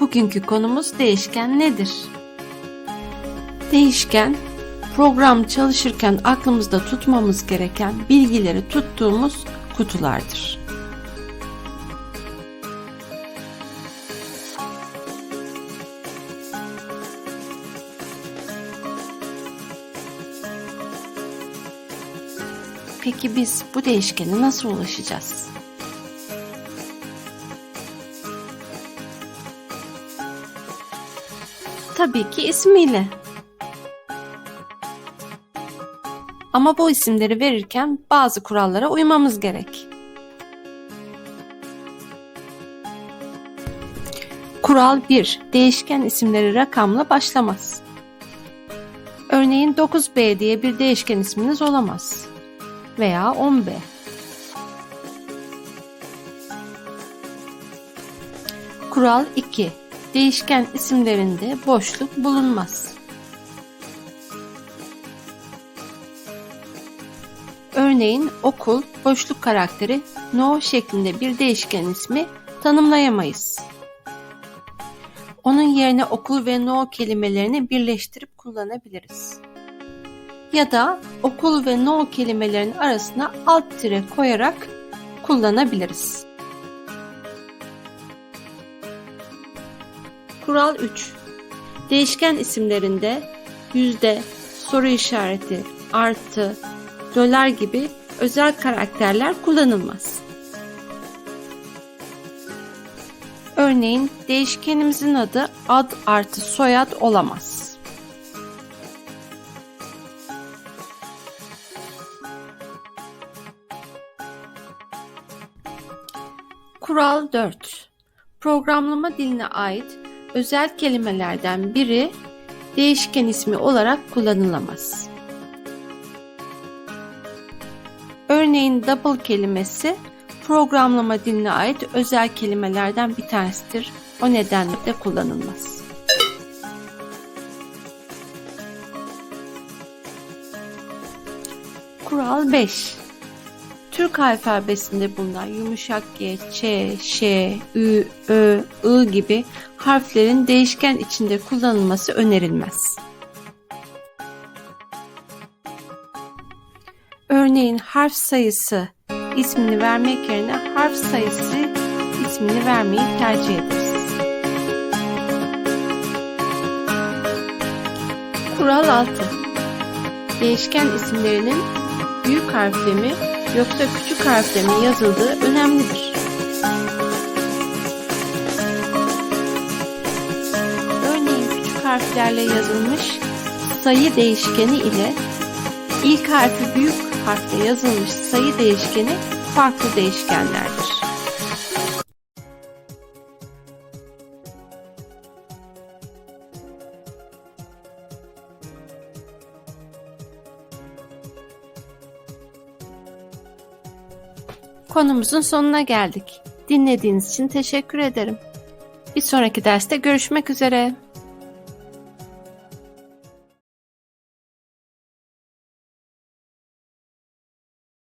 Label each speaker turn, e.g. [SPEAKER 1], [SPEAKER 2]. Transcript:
[SPEAKER 1] Bugünkü konumuz değişken nedir? Değişken, program çalışırken aklımızda tutmamız gereken bilgileri tuttuğumuz kutulardır. Peki biz bu değişkene nasıl ulaşacağız? Tabii ki ismiyle. Ama bu isimleri verirken bazı kurallara uymamız gerek. Kural 1. Değişken isimleri rakamla başlamaz. Örneğin 9b diye bir değişken isminiz olamaz. Veya 10b. Kural 2. Değişken isimlerinde boşluk bulunmaz. Örneğin okul boşluk karakteri no şeklinde bir değişken ismi tanımlayamayız. Onun yerine okul ve no kelimelerini birleştirip kullanabiliriz. Ya da okul ve no kelimelerinin arasına alt tire koyarak kullanabiliriz. Kural 3. Değişken isimlerinde yüzde, soru işareti, artı, dolar gibi özel karakterler kullanılmaz. Örneğin değişkenimizin adı ad artı soyad olamaz. Kural 4. Programlama diline ait özel kelimelerden biri değişken ismi olarak kullanılamaz. Örneğin double kelimesi programlama diline ait özel kelimelerden bir tanesidir. O nedenle de kullanılmaz. Kural 5. Türk alfabesinde bulunan yumuşak G, Ç, Ş, Ü, Ö, I gibi harflerin değişken içinde kullanılması önerilmez. Örneğin harf sayısı ismini vermek yerine harf sayısı ismini vermeyi tercih ederiz. Kural 6. Değişken isimlerinin büyük harfle mi yoksa küçük harfle mi yazıldığı önemlidir. Örneğin küçük harflerle yazılmış sayı değişkeni ile ilk harfi büyük harfle yazılmış sayı değişkeni farklı değişkenlerdir. Konumuzun sonuna geldik. Dinlediğiniz için teşekkür ederim. Bir sonraki derste görüşmek üzere.